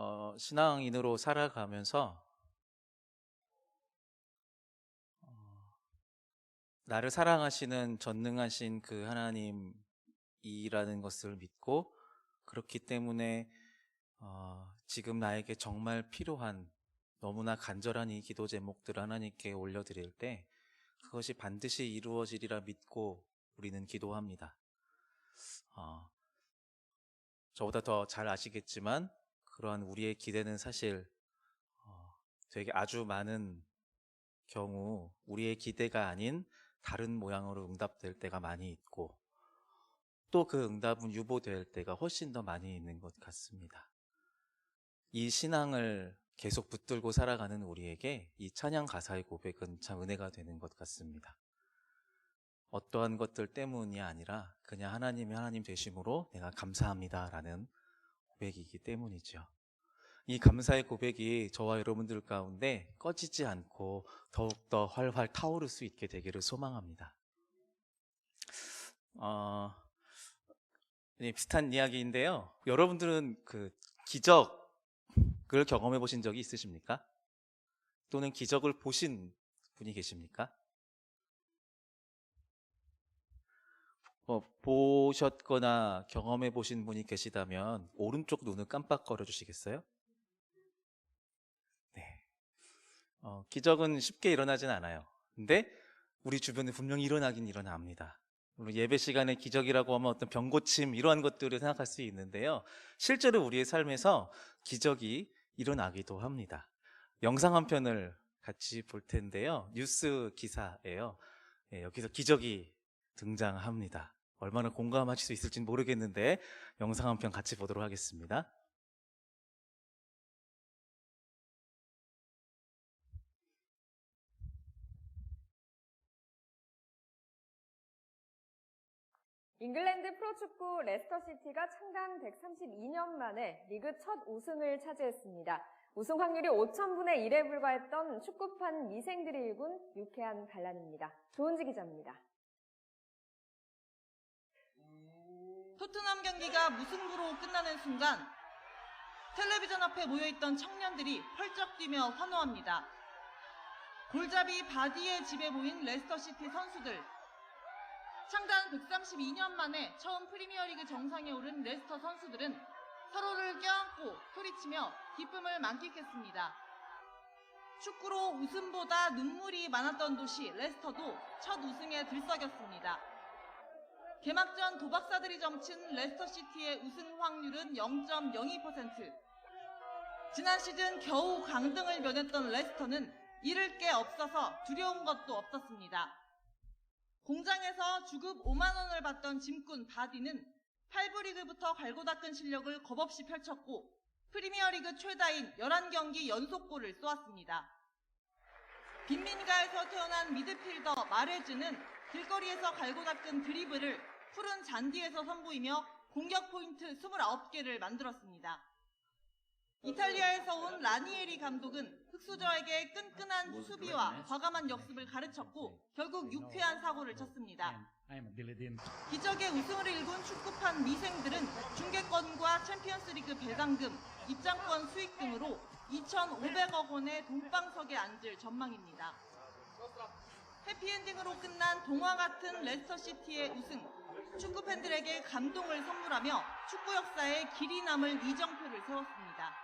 어, 신앙인으로 살아가면서 어, 나를 사랑하시는 전능하신 그 하나님이라는 것을 믿고 그렇기 때문에 어, 지금 나에게 정말 필요한 너무나 간절한 이 기도 제목들을 하나님께 올려드릴 때 그것이 반드시 이루어지리라 믿고 우리는 기도합니다. 어, 저보다 더 잘 아시겠지만 그러한 우리의 기대는 사실 어, 되게 아주 많은 경우 우리의 기대가 아닌 다른 모양으로 응답될 때가 많이 있고 또 그 응답은 유보될 때가 훨씬 더 많이 있는 것 같습니다. 이 신앙을 계속 붙들고 살아가는 우리에게 이 찬양 가사의 고백은 참 은혜가 되는 것 같습니다. 어떠한 것들 때문이 아니라 그냥 하나님이 하나님 되심으로 내가 감사합니다라는 고백이기 때문이죠. 이 감사의 고백이 저와 여러분들 가운데 꺼지지 않고 더욱더 활활 타오를 수 있게 되기를 소망합니다. 어, 네, 비슷한 이야기인데요. 여러분들은 그 기적을 경험해 보신 적이 있으십니까? 또는 기적을 보신 분이 계십니까? 어, 보셨거나 경험해 보신 분이 계시다면 오른쪽 눈을 깜빡거려 주시겠어요? 네. 어, 기적은 쉽게 일어나진 않아요. 근데 우리 주변에 분명히 일어나긴 일어납니다. 물론 예배 시간에 기적이라고 하면 어떤 병 고침 이러한 것들을 생각할 수 있는데요. 실제로 우리의 삶에서 기적이 일어나기도 합니다. 영상 한 편을 같이 볼 텐데요. 뉴스 기사예요. 예, 여기서 기적이 등장합니다. 얼마나 공감하실 수 있을지 모르겠는데 영상 한 편 같이 보도록 하겠습니다. 잉글랜드 프로축구 레스터시티가 창단 132년 만에 리그 첫 우승을 차지했습니다. 우승 확률이 5천분의 1에 불과했던 축구판 미생들이 일군 유쾌한 반란입니다. 조은지 기자입니다. 토트넘 경기가 무승부로 끝나는 순간 텔레비전 앞에 모여있던 청년들이 펄쩍 뛰며 환호합니다. 골잡이 바디에 집에 모인 레스터시티 선수들. 창단 132년 만에 처음 프리미어리그 정상에 오른 레스터 선수들은 서로를 껴안고 소리치며 기쁨을 만끽했습니다. 축구로 웃음보다 눈물이 많았던 도시 레스터도 첫 우승에 들썩였습니다. 개막전 도박사들이 점친 레스터시티의 우승 확률은 0.02%. 지난 시즌 겨우 강등을 면했던 레스터는 잃을 게 없어서 두려운 것도 없었습니다. 공장에서 주급 5만 원을 받던 짐꾼 바디는 8부 리그부터 갈고 닦은 실력을 겁없이 펼쳤고 프리미어리그 최다인 11경기 연속골을 쏘았습니다. 빈민가에서 태어난 미드필더 마레즈는 길거리에서 갈고 닦은 드리블을 푸른 잔디에서 선보이며 공격 포인트 29개를 만들었습니다. 이탈리아에서 온 라니에리 감독은 흑수저에게 끈끈한 수비와 과감한 역습을 가르쳤고 결국 유쾌한 사고를 쳤습니다. 기적의 우승을 일군 축구판 미생들은 중계권과 챔피언스리그 배당금, 입장권 수익 등으로 2,500억 원의 돈방석에 앉을 전망입니다. 해피엔딩으로 끝난 동화 같은 레스터시티의 우승, 축구 팬들에게 감동을 선물하며 축구 역사에 길이 남을 이정표를 세웠습니다.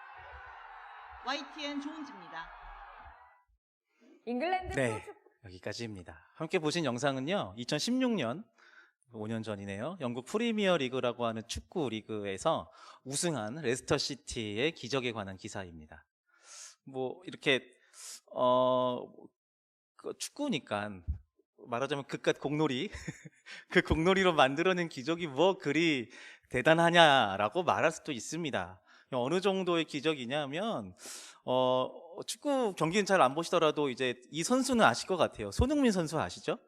YTN 조은지입니다. 잉글랜드 네. 프로축구 여기까지입니다. 함께 보신 영상은요, 2016년, 5년 전이네요. 영국 프리미어 리그라고 하는 축구 리그에서 우승한 레스터 시티의 기적에 관한 기사입니다. 뭐, 이렇게, 어, 그 축구니까, 말하자면 그깟 공놀이, 그 공놀이로 만들어낸 기적이 뭐 그리 대단하냐라고 말할 수도 있습니다. 어느 정도의 기적이냐면, 어, 축구 경기는 잘 안 보시더라도 이제 이 선수는 아실 것 같아요. 손흥민 선수 아시죠?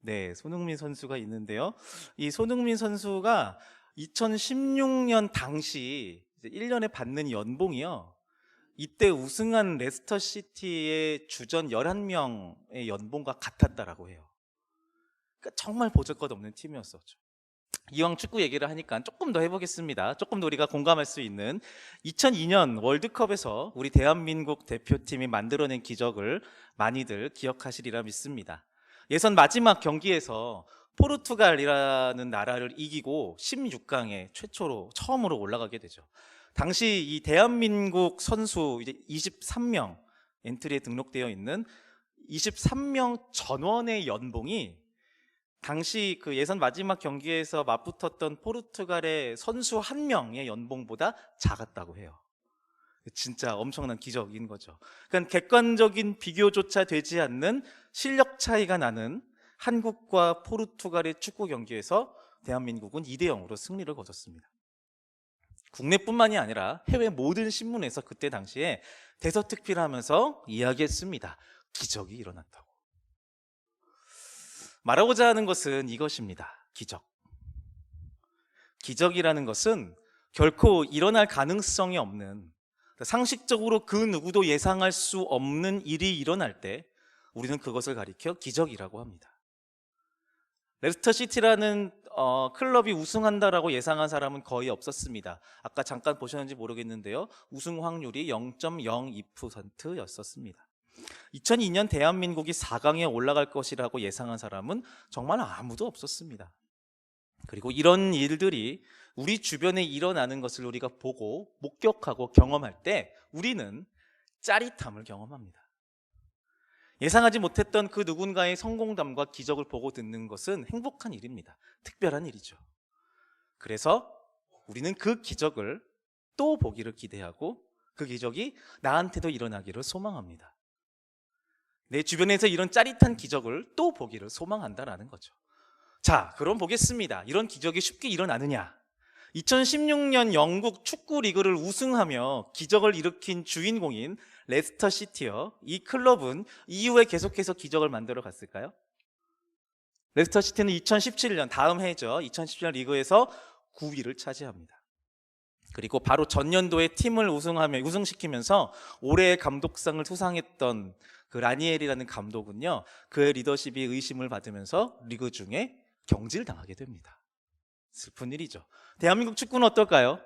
네, 손흥민 선수가 있는데요. 이 손흥민 선수가 2016년 당시 이제 1년에 받는 연봉이요. 이때 우승한 레스터 시티의 주전 11명의 연봉과 같았다라고 해요. 그러니까 정말 보잘것 없는 팀이었었죠. 이왕 축구 얘기를 하니까 조금 더 해보겠습니다. 조금 더 우리가 공감할 수 있는 2002년 월드컵에서 우리 대한민국 대표팀이 만들어낸 기적을 많이들 기억하시리라 믿습니다. 예선 마지막 경기에서 포르투갈이라는 나라를 이기고 16강에 최초로 처음으로 올라가게 되죠. 당시 이 대한민국 선수 이제 23명 엔트리에 등록되어 있는 23명 전원의 연봉이 당시 그 예선 마지막 경기에서 맞붙었던 포르투갈의 선수 한 명의 연봉보다 작았다고 해요. 진짜 엄청난 기적인 거죠. 그러니까 객관적인 비교조차 되지 않는 실력 차이가 나는 한국과 포르투갈의 축구 경기에서 대한민국은 2대 0으로 승리를 거뒀습니다. 국내뿐만이 아니라 해외 모든 신문에서 그때 당시에 대서특필 하면서 이야기했습니다. 기적이 일어났다고. 말하고자 하는 것은 이것입니다. 기적. 기적이라는 것은 결코 일어날 가능성이 없는 상식적으로 그 누구도 예상할 수 없는 일이 일어날 때 우리는 그것을 가리켜 기적이라고 합니다. 레스터 시티라는 어, 클럽이 우승한다라고 예상한 사람은 거의 없었습니다. 아까 잠깐 보셨는지 모르겠는데요. 우승 확률이 0.02%였었습니다. 2002년 대한민국이 4강에 올라갈 것이라고 예상한 사람은 정말 아무도 없었습니다. 그리고 이런 일들이 우리 주변에 일어나는 것을 우리가 보고 목격하고 경험할 때 우리는 짜릿함을 경험합니다. 예상하지 못했던 그 누군가의 성공담과 기적을 보고 듣는 것은 행복한 일입니다. 특별한 일이죠. 그래서 우리는 그 기적을 또 보기를 기대하고 그 기적이 나한테도 일어나기를 소망합니다. 내 주변에서 이런 짜릿한 기적을 또 보기를 소망한다라는 거죠. 자, 그럼 보겠습니다. 이런 기적이 쉽게 일어나느냐? 2016년 영국 축구 리그를 우승하며 기적을 일으킨 주인공인 레스터 시티요. 이 클럽은 이후에 계속해서 기적을 만들어 갔을까요? 레스터 시티는 2017년 다음 해죠. 2017년 리그에서 9위를 차지합니다. 그리고 바로 전년도에 팀을 우승하며 우승시키면서 올해의 감독상을 수상했던 그 라니엘이라는 감독은요. 그의 리더십이 의심을 받으면서 리그 중에 경질당하게 됩니다. 슬픈 일이죠. 대한민국 축구는 어떨까요?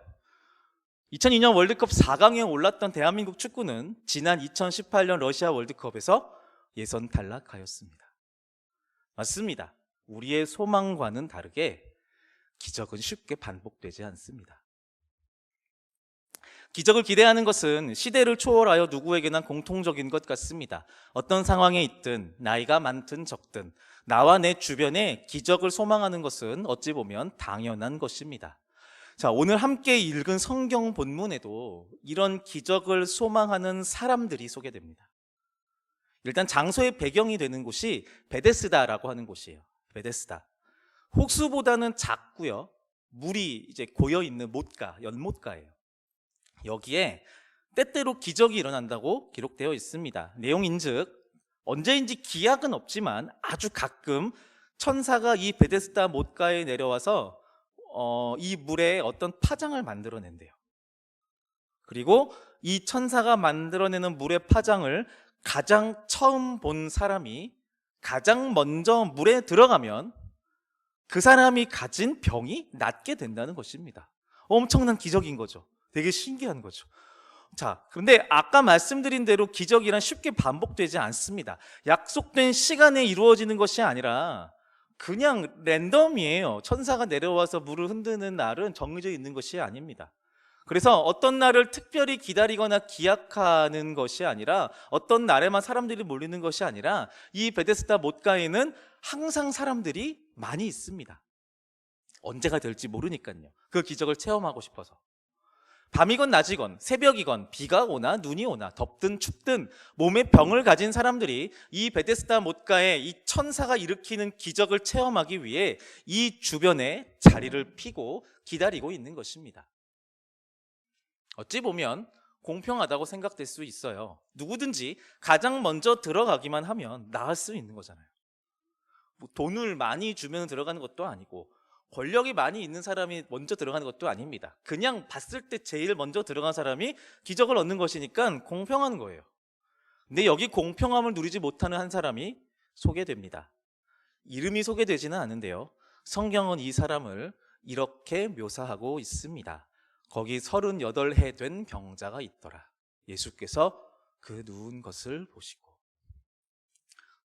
2002년 월드컵 4강에 올랐던 대한민국 축구는 지난 2018년 러시아 월드컵에서 예선 탈락하였습니다. 맞습니다. 우리의 소망과는 다르게 기적은 쉽게 반복되지 않습니다. 기적을 기대하는 것은 시대를 초월하여 누구에게나 공통적인 것 같습니다. 어떤 상황에 있든 나이가 많든 적든 나와 내 주변에 기적을 소망하는 것은 어찌 보면 당연한 것입니다. 자, 오늘 함께 읽은 성경 본문에도 이런 기적을 소망하는 사람들이 소개됩니다. 일단 장소의 배경이 되는 곳이 베데스다라고 하는 곳이에요. 베데스다. 혹수보다는 작고요. 물이 이제 고여 있는 못가, 연못가예요. 여기에 때때로 기적이 일어난다고 기록되어 있습니다. 내용인즉 언제인지 기약은 없지만 아주 가끔 천사가 이 베데스다 못가에 내려와서 어, 이 물에 어떤 파장을 만들어낸대요. 그리고 이 천사가 만들어내는 물의 파장을 가장 처음 본 사람이 가장 먼저 물에 들어가면 그 사람이 가진 병이 낫게 된다는 것입니다. 엄청난 기적인 거죠. 되게 신기한 거죠. 자, 그런데 아까 말씀드린 대로 기적이란 쉽게 반복되지 않습니다. 약속된 시간에 이루어지는 것이 아니라 그냥 랜덤이에요. 천사가 내려와서 물을 흔드는 날은 정해져 있는 것이 아닙니다. 그래서 어떤 날을 특별히 기다리거나 기약하는 것이 아니라 어떤 날에만 사람들이 몰리는 것이 아니라 이 베데스다 못가에는 항상 사람들이 많이 있습니다. 언제가 될지 모르니까요. 그 기적을 체험하고 싶어서. 밤이건 낮이건 새벽이건 비가 오나 눈이 오나 덥든 춥든 몸에 병을 가진 사람들이 이 베데스다 못가에 이 천사가 일으키는 기적을 체험하기 위해 이 주변에 자리를 피고 기다리고 있는 것입니다. 어찌 보면 공평하다고 생각될 수 있어요. 누구든지 가장 먼저 들어가기만 하면 나을 수 있는 거잖아요. 뭐 돈을 많이 주면 들어가는 것도 아니고 권력이 많이 있는 사람이 먼저 들어가는 것도 아닙니다. 그냥 봤을 때 제일 먼저 들어간 사람이 기적을 얻는 것이니까 공평한 거예요. 근데 여기 공평함을 누리지 못하는 한 사람이 소개됩니다. 이름이 소개되지는 않은데요. 성경은 이 사람을 이렇게 묘사하고 있습니다. 거기 38해 된 병자가 있더라. 예수께서 그 누운 것을 보시고.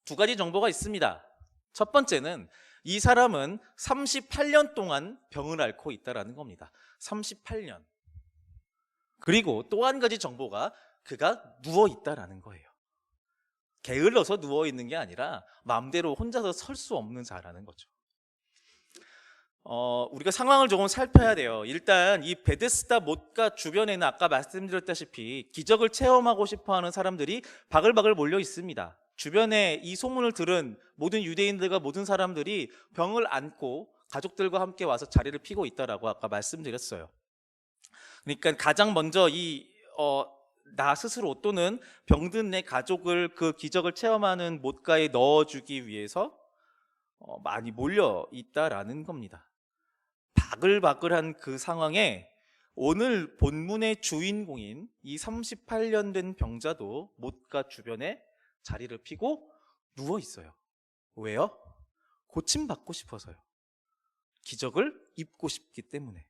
두 가지 정보가 있습니다. 첫 번째는 이 사람은 38년 동안 병을 앓고 있다라는 겁니다. 38년. 그리고 또 한 가지 정보가 그가 누워 있다라는 거예요. 게을러서 누워 있는 게 아니라 마음대로 혼자서 설 수 없는 자라는 거죠. 어, 우리가 상황을 조금 살펴야 돼요. 일단 이 베데스다 못가 주변에는 아까 말씀드렸다시피 기적을 체험하고 싶어 하는 사람들이 바글바글 몰려 있습니다. 주변에 이 소문을 들은 모든 유대인들과 모든 사람들이 병을 안고 가족들과 함께 와서 자리를 피고 있다라고 아까 말씀드렸어요. 그러니까 가장 먼저 이, 어, 나 스스로 또는 병든 내 가족을 그 기적을 체험하는 못가에 넣어주기 위해서 어, 많이 몰려 있다라는 겁니다. 바글바글한 그 상황에 오늘 본문의 주인공인 이 38년 된 병자도 못가 주변에 자리를 피고 누워 있어요. 왜요? 고침받고 싶어서요. 기적을 입고 싶기 때문에.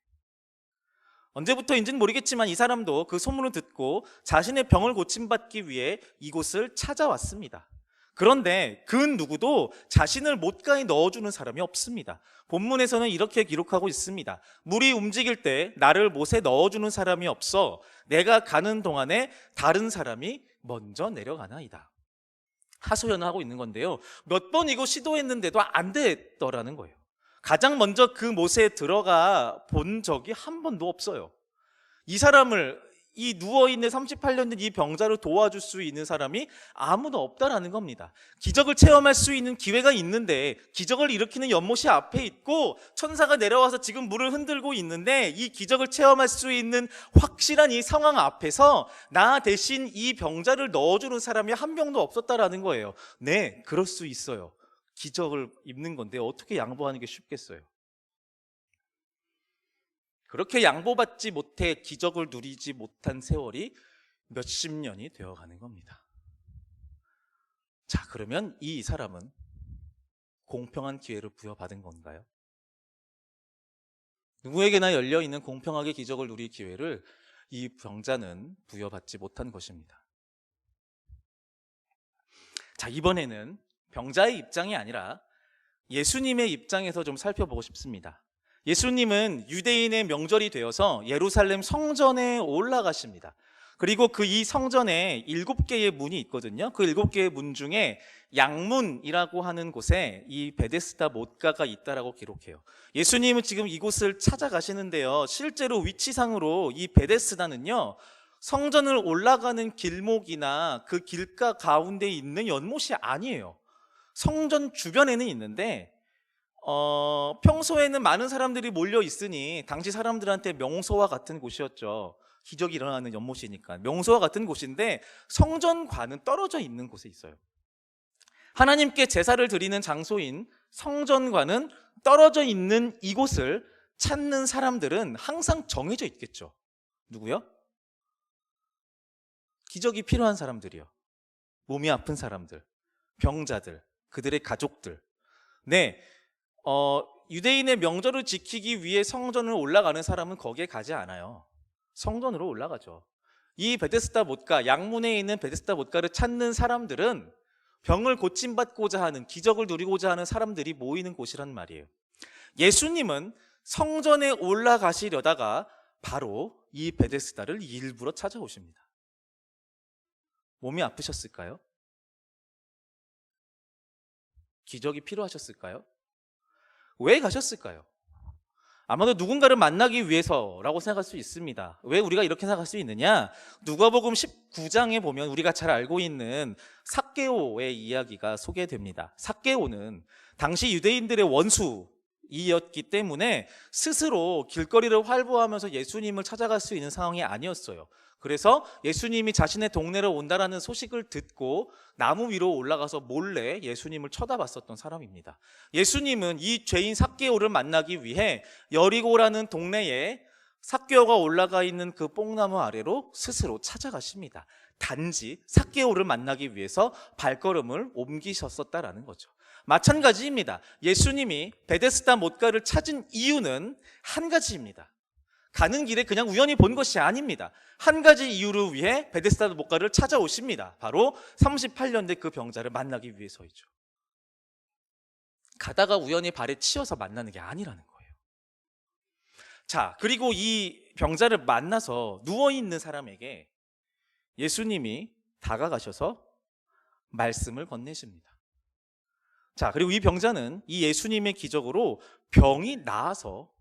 언제부터인지는 모르겠지만 이 사람도 그 소문을 듣고 자신의 병을 고침받기 위해 이곳을 찾아왔습니다. 그런데 그 누구도 자신을 못가에 넣어주는 사람이 없습니다. 본문에서는 이렇게 기록하고 있습니다. 물이 움직일 때 나를 못에 넣어주는 사람이 없어 내가 가는 동안에 다른 사람이 먼저 내려가나이다. 하소연을 하고 있는 건데요. 몇 번 이거 시도했는데도 안 됐더라는 거예요. 가장 먼저 그 못에 들어가 본 적이 한 번도 없어요. 이 사람을 이 누워있는 38년 된 이 병자를 도와줄 수 있는 사람이 아무도 없다라는 겁니다. 기적을 체험할 수 있는 기회가 있는데 기적을 일으키는 연못이 앞에 있고 천사가 내려와서 지금 물을 흔들고 있는데 이 기적을 체험할 수 있는 확실한 이 상황 앞에서 나 대신 이 병자를 넣어주는 사람이 한 명도 없었다라는 거예요. 네, 그럴 수 있어요. 기적을 입는 건데 어떻게 양보하는 게 쉽겠어요? 그렇게 양보받지 못해 기적을 누리지 못한 세월이 몇십 년이 되어 가는 겁니다. 자, 그러면 이 사람은 공평한 기회를 부여받은 건가요? 누구에게나 열려 있는 공평하게 기적을 누릴 기회를 이 병자는 부여받지 못한 것입니다. 자, 이번에는 병자의 입장이 아니라 예수님의 입장에서 좀 살펴보고 싶습니다. 예수님은 유대인의 명절이 되어서 예루살렘 성전에 올라가십니다. 그리고 그 이 성전에 일곱 개의 문이 있거든요. 그 일곱 개의 문 중에 양문이라고 하는 곳에 이 베데스다 못가가 있다라고 기록해요. 예수님은 지금 이곳을 찾아가시는데요. 실제로 위치상으로 이 베데스다는요. 성전을 올라가는 길목이나 그 길가 가운데 있는 연못이 아니에요. 성전 주변에는 있는데 어, 평소에는 많은 사람들이 몰려 있으니 당시 사람들한테 명소와 같은 곳이었죠. 기적이 일어나는 연못이니까 명소와 같은 곳인데 성전과는 떨어져 있는 곳에 있어요. 하나님께 제사를 드리는 장소인 성전과는 떨어져 있는 이곳을 찾는 사람들은 항상 정해져 있겠죠. 누구요? 기적이 필요한 사람들이요. 몸이 아픈 사람들, 병자들, 그들의 가족들. 네, 어, 유대인의 명절을 지키기 위해 성전을 올라가는 사람은 거기에 가지 않아요. 성전으로 올라가죠. 이 베데스다 못가, 양문에 있는 베데스다 못가를 찾는 사람들은 병을 고침받고자 하는, 기적을 누리고자 하는 사람들이 모이는 곳이란 말이에요. 예수님은 성전에 올라가시려다가 바로 이 베데스다를 일부러 찾아오십니다. 몸이 아프셨을까요? 기적이 필요하셨을까요? 왜 가셨을까요? 아마도 누군가를 만나기 위해서라고 생각할 수 있습니다. 왜 우리가 이렇게 생각할 수 있느냐? 누가복음 19장에 보면 우리가 잘 알고 있는 삭개오의 이야기가 소개됩니다. 삭개오는 당시 유대인들의 원수이었기 때문에 스스로 길거리를 활보하면서 예수님을 찾아갈 수 있는 상황이 아니었어요. 그래서 예수님이 자신의 동네로 온다라는 소식을 듣고 나무 위로 올라가서 몰래 예수님을 쳐다봤었던 사람입니다. 예수님은 이 죄인 삭개오를 만나기 위해 여리고라는 동네에 삭개오가 올라가 있는 그 뽕나무 아래로 스스로 찾아가십니다. 단지 사개오를 만나기 위해서 발걸음을 옮기셨었다라는 거죠. 마찬가지입니다. 예수님이 베데스다 못가를 찾은 이유는 한 가지입니다. 가는 길에 그냥 우연히 본 것이 아닙니다. 한 가지 이유를 위해 베데스다 못가를 찾아오십니다. 바로 38년 된 그 병자를 만나기 위해서이죠. 가다가 우연히 발에 치여서 만나는 게 아니라는 거예요. 자, 그리고 이 병자를 만나서 누워 있는 사람에게 예수님이 다가가셔서 말씀을 건네십니다. 자, 그리고 이 병자는 이 예수님의 기적으로 병이 나아서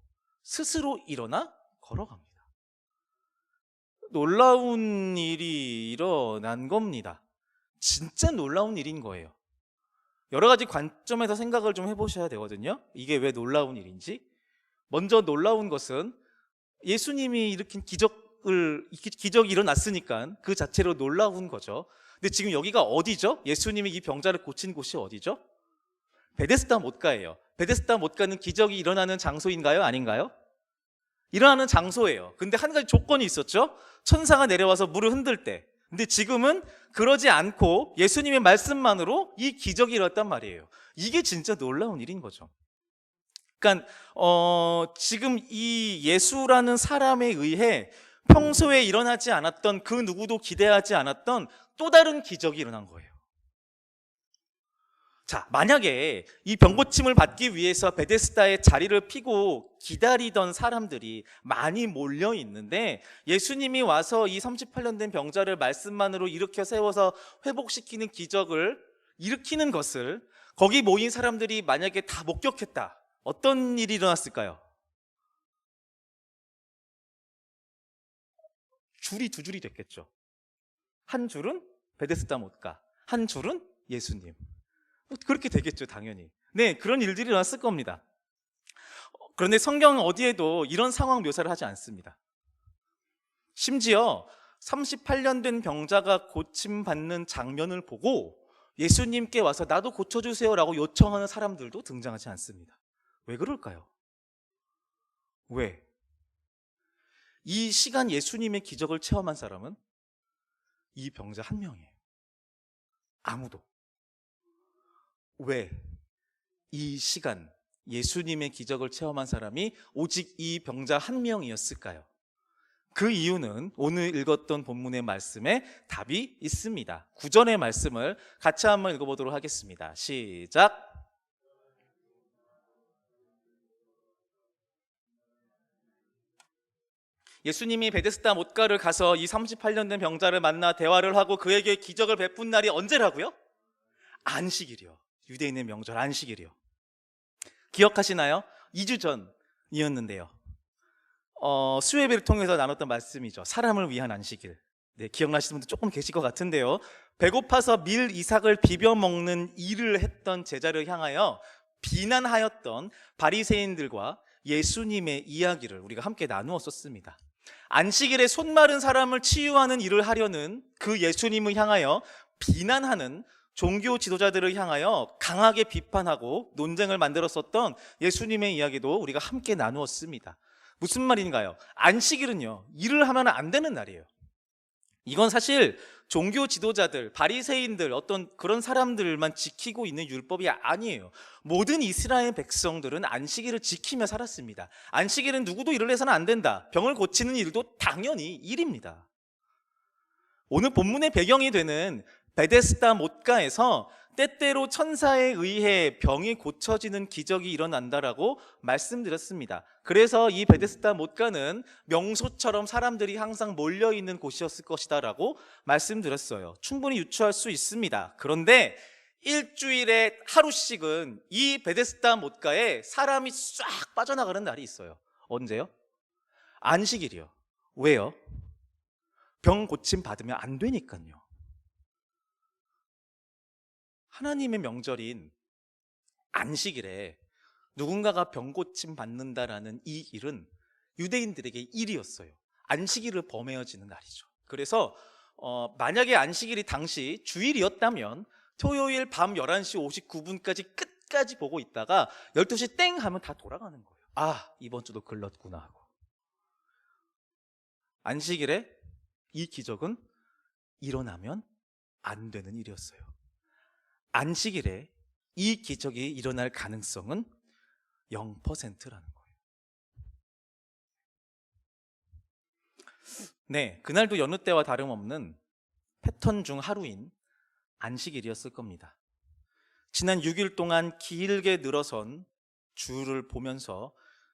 스스로 일어나 걸어갑니다. 놀라운 일이 일어난 겁니다. 진짜 놀라운 일인 거예요. 여러 가지 관점에서 생각을 좀 해보셔야 되거든요. 이게 왜 놀라운 일인지. 먼저 놀라운 것은 예수님이 일으킨 기적을, 기- 기적이 일어났으니까 그 자체로 놀라운 거죠. 근데 지금 여기가 어디죠? 예수님이 이 병자를 고친 곳이 어디죠? 베데스다 못가예요. 베데스다 못가는 기적이 일어나는 장소인가요? 아닌가요? 일어나는 장소예요. 근데 한 가지 조건이 있었죠? 천사가 내려와서 물을 흔들 때. 근데 지금은 그러지 않고 예수님의 말씀만으로 이 기적이 일어났단 말이에요. 이게 진짜 놀라운 일인 거죠. 그러니까 어, 지금 이 예수라는 사람에 의해 평소에 일어나지 않았던 그 누구도 기대하지 않았던 또 다른 기적이 일어난 거예요. 자, 만약에 이 병고침을 받기 위해서 베데스다에 자리를 피고 기다리던 사람들이 많이 몰려 있는데 예수님이 와서 이 38년 된 병자를 말씀만으로 일으켜 세워서 회복시키는 기적을 일으키는 것을 거기 모인 사람들이 만약에 다 목격했다. 어떤 일이 일어났을까요? 줄이 두 줄이 됐겠죠. 한 줄은 베데스다 못 가, 한 줄은 예수님. 그렇게 되겠죠, 당연히. 네, 그런 일들이 일어났을 겁니다. 어, 그런데 성경 어디에도 이런 상황 묘사를 하지 않습니다. 심지어 38년 된 병자가 고침받는 장면을 보고 예수님께 와서 나도 고쳐주세요 라고 요청하는 사람들도 등장하지 않습니다. 왜 그럴까요? 왜? 이 시간 예수님의 기적을 체험한 사람은 이 병자 한 명이에요. 아무도. 왜? 이 시간 예수님의 기적을 체험한 사람이 오직 이 병자 한 명이었을까요? 그 이유는 오늘 읽었던 본문의 말씀에 답이 있습니다. 구전의 말씀을 같이 한번 읽어보도록 하겠습니다. 시작. 예수님이 베데스다 못가를 가서 이 38년 된 병자를 만나 대화를 하고 그에게 기적을 베푼 날이 언제라고요? 안식일이요. 유대인의 명절 안식일이요. 기억하시나요? 2주 전이었는데요. 어, 수예배를 통해서 나눴던 말씀이죠. 사람을 위한 안식일. 네, 기억나시는 분들 조금 계실 것 같은데요. 배고파서 밀 이삭을 비벼 먹는 일을 했던 제자를 향하여 비난하였던 바리새인들과 예수님의 이야기를 우리가 함께 나누었었습니다. 안식일에 손 마른 사람을 치유하는 일을 하려는 그 예수님을 향하여 비난하는 종교 지도자들을 향하여 강하게 비판하고 논쟁을 만들었었던 예수님의 이야기도 우리가 함께 나누었습니다. 무슨 말인가요? 안식일은요, 일을 하면 안 되는 날이에요. 이건 사실 종교 지도자들, 바리새인들, 어떤 그런 사람들만 지키고 있는 율법이 아니에요. 모든 이스라엘 백성들은 안식일을 지키며 살았습니다. 안식일은 누구도 일을 해서는 안 된다. 병을 고치는 일도 당연히 일입니다. 오늘 본문의 배경이 되는 베데스다 못가에서 때때로 천사에 의해 병이 고쳐지는 기적이 일어난다라고 말씀드렸습니다. 그래서 이 베데스다 못가는 명소처럼 사람들이 항상 몰려 있는 곳이었을 것이다라고 말씀드렸어요. 충분히 유추할 수 있습니다. 그런데 일주일에 하루씩은 이 베데스다 못가에 사람이 싹 빠져나가는 날이 있어요. 언제요? 안식일이요. 왜요? 병 고침 받으면 안 되니까요. 하나님의 명절인 안식일에 누군가가 병고침 받는다라는 이 일은 유대인들에게 일이었어요. 안식일을 범해어지는 날이죠. 그래서 어, 만약에 안식일이 당시 주일이었다면 토요일 밤 11시 59분까지 끝까지 보고 있다가 12시 땡 하면 다 돌아가는 거예요. 아, 이번 주도 글렀구나 하고. 안식일에 이 기적은 일어나면 안 되는 일이었어요. 안식일에 이 기적이 일어날 가능성은 0%라는 거예요. 네, 그날도 여느 때와 다름없는 패턴 중 하루인 안식일이었을 겁니다. 지난 6일 동안 길게 늘어선 주를 보면서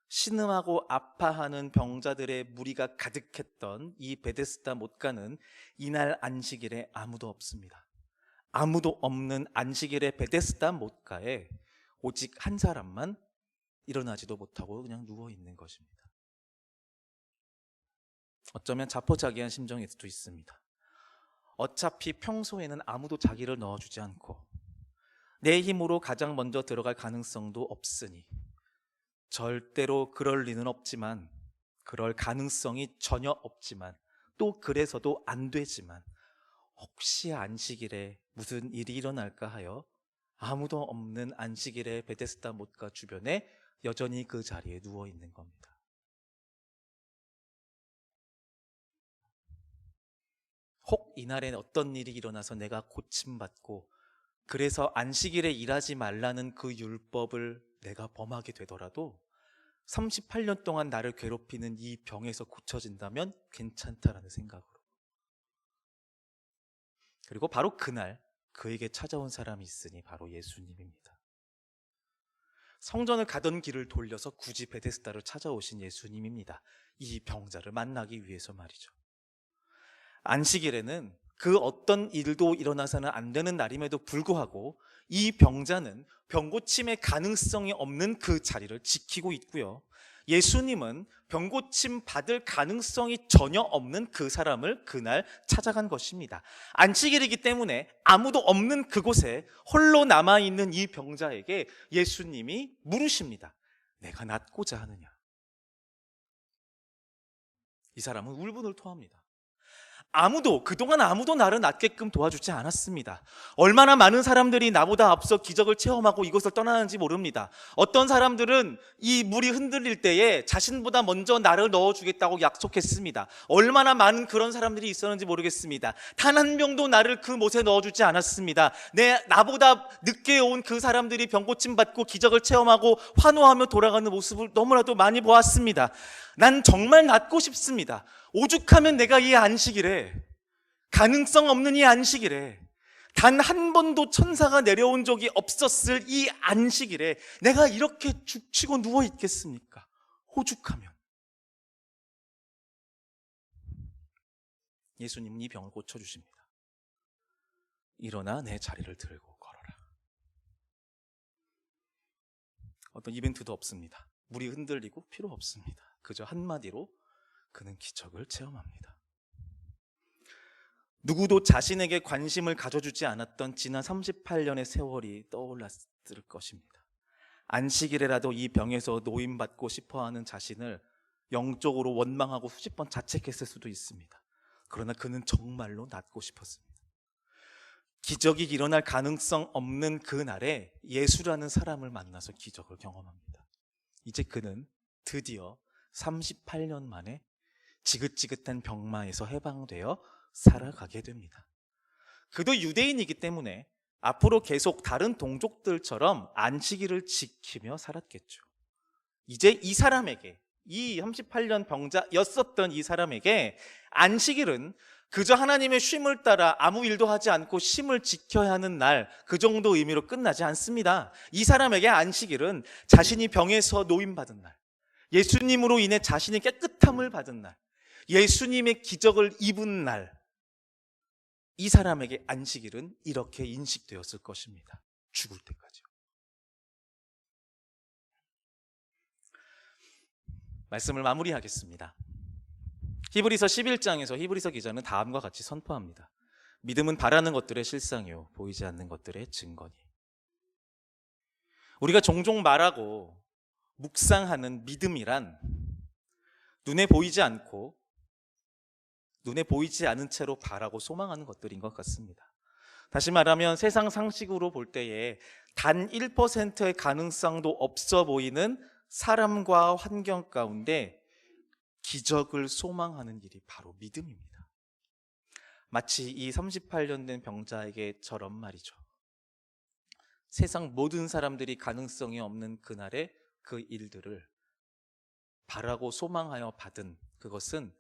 신음하고 아파하는 병자들의 무리가 가득했던 이 베데스다 못가는 이날 안식일에 아무도 없습니다. 아무도 없는 안식일의 베데스다 못가에 오직 한 사람만 일어나지도 못하고 그냥 누워 있는 것입니다. 어쩌면 자포자기한 심정일 수도 있습니다. 어차피 평소에는 아무도 자기를 넣어주지 않고 내 힘으로 가장 먼저 들어갈 가능성도 없으니 절대로 그럴 리는 없지만 그럴 가능성이 전혀 없지만 또 그래서도 안 되지만 혹시 안식일에 무슨 일이 일어날까 하여 아무도 없는 안식일의 베데스다 못가 주변에 여전히 그 자리에 누워 있는 겁니다. 혹 이날에 어떤 일이 일어나서 내가 고침받고 그래서 안식일에 일하지 말라는 그 율법을 내가 범하게 되더라도 38년 동안 나를 괴롭히는 이 병에서 고쳐진다면 괜찮다라는 생각으로. 그리고 바로 그날 그에게 찾아온 사람이 있으니 바로 예수님입니다. 성전을 가던 길을 돌려서 굳이 베데스다를 찾아오신 예수님입니다. 이 병자를 만나기 위해서 말이죠. 안식일에는 그 어떤 일도 일어나서는 안 되는 날임에도 불구하고 이 병자는 병고침의 가능성이 없는 그 자리를 지키고 있고요. 예수님은 병고침 받을 가능성이 전혀 없는 그 사람을 그날 찾아간 것입니다. 안식일이기 때문에 아무도 없는 그곳에 홀로 남아있는 이 병자에게 예수님이 물으십니다. 내가 낫고자 하느냐? 이 사람은 울분을 토합니다. 아무도, 그동안 아무도 나를 낫게끔 도와주지 않았습니다. 얼마나 많은 사람들이 나보다 앞서 기적을 체험하고 이곳을 떠나는지 모릅니다. 어떤 사람들은 이 물이 흔들릴 때에 자신보다 먼저 나를 넣어주겠다고 약속했습니다. 얼마나 많은 그런 사람들이 있었는지 모르겠습니다. 단 한 명도 나를 그 못에 넣어주지 않았습니다. 내, 나보다 늦게 온 그 사람들이 병고침 받고 기적을 체험하고 환호하며 돌아가는 모습을 너무나도 많이 보았습니다. 난 정말 낫고 싶습니다. 오죽하면 내가 이 안식일에 가능성 없는 이 안식일에 단 한 번도 천사가 내려온 적이 없었을 이 안식일에 내가 이렇게 죽치고 누워 있겠습니까? 오죽하면 예수님은 이 병을 고쳐 주십니다. 일어나 내 자리를 들고 걸어라. 어떤 이벤트도 없습니다. 물이 흔들리고 필요 없습니다. 그저 한마디로 그는 기적을 체험합니다. 누구도 자신에게 관심을 가져주지 않았던 지난 38년의 세월이 떠올랐을 것입니다. 안식일에라도 이 병에서 노임받고 싶어 하는 자신을 영적으로 원망하고 수십 번 자책했을 수도 있습니다. 그러나 그는 정말로 낫고 싶었습니다. 기적이 일어날 가능성 없는 그날에 예수라는 사람을 만나서 기적을 경험합니다. 이제 그는 드디어 38년 만에 지긋지긋한 병마에서 해방되어 살아가게 됩니다. 그도 유대인이기 때문에 앞으로 계속 다른 동족들처럼 안식일을 지키며 살았겠죠. 이제 이 사람에게, 이 38년 병자였었던 이 사람에게 안식일은 그저 하나님의 쉼을 따라 아무 일도 하지 않고 쉼을 지켜야 하는 날, 그 정도 의미로 끝나지 않습니다. 이 사람에게 안식일은 자신이 병에서 노임받은 날, 예수님으로 인해 자신이 깨끗함을 받은 날, 예수님의 기적을 입은 날, 이 사람에게 안식일은 이렇게 인식되었을 것입니다. 죽을 때까지요. 말씀을 마무리하겠습니다. 히브리서 11장에서 히브리서 기자는 다음과 같이 선포합니다. 믿음은 바라는 것들의 실상이요 보이지 않는 것들의 증거니. 우리가 종종 말하고 묵상하는 믿음이란 눈에 보이지 않고 눈에 보이지 않은 채로 바라고 소망하는 것들인 것 같습니다. 다시 말하면 세상 상식으로 볼 때에 단 1%의 가능성도 없어 보이는 사람과 환경 가운데 기적을 소망하는 일이 바로 믿음입니다. 마치 이 38년 된 병자에게처럼 말이죠. 세상 모든 사람들이 가능성이 없는 그날의 그 일들을 바라고 소망하여 받은 그것은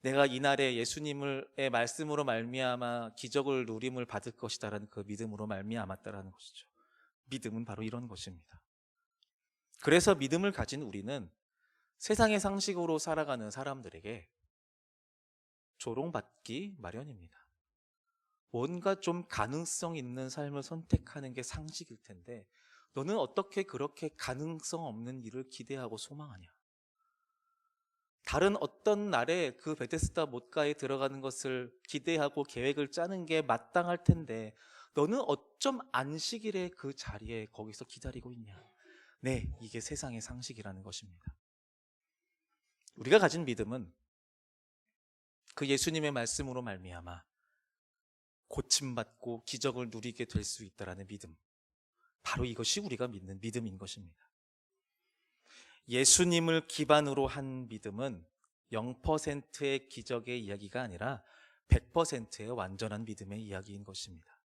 내가 이날에 예수님의 말씀으로 말미암아 기적을 누림을 받을 것이다라는 그 믿음으로 말미암았다라는 것이죠. 믿음은 바로 이런 것입니다. 그래서 믿음을 가진 우리는 세상의 상식으로 살아가는 사람들에게 조롱받기 마련입니다. 뭔가 좀 가능성 있는 삶을 선택하는 게 상식일 텐데 너는 어떻게 그렇게 가능성 없는 일을 기대하고 소망하냐? 다른 어떤 날에 그 베데스다 못가에 들어가는 것을 기대하고 계획을 짜는 게 마땅할 텐데 너는 어쩜 안식일에 그 자리에 거기서 기다리고 있냐? 네, 이게 세상의 상식이라는 것입니다. 우리가 가진 믿음은 그 예수님의 말씀으로 말미암아 고침받고 기적을 누리게 될 수 있다라는 믿음. 바로 이것이 우리가 믿는 믿음인 것입니다. 예수님을 기반으로 한 믿음은 0%의 기적의 이야기가 아니라 100%의 완전한 믿음의 이야기인 것입니다.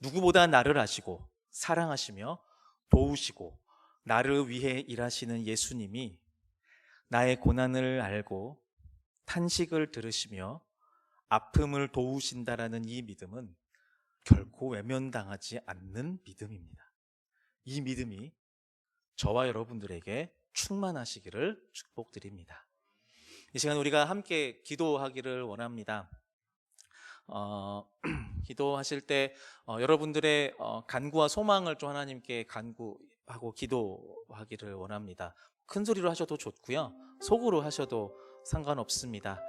누구보다 나를 아시고 사랑하시며 도우시고 나를 위해 일하시는 예수님이 나의 고난을 알고 탄식을 들으시며 아픔을 도우신다라는 이 믿음은 결코 외면당하지 않는 믿음입니다. 이 믿음이 저와 여러분들에게 충만하시기를 축복드립니다. 이 시간 우리가 함께 기도하기를 원합니다. 어, 기도하실 때 어, 여러분들의 어, 간구와 소망을 좀 하나님께 간구하고 기도하기를 원합니다. 큰 소리로 하셔도 좋고요. 속으로 하셔도 상관없습니다.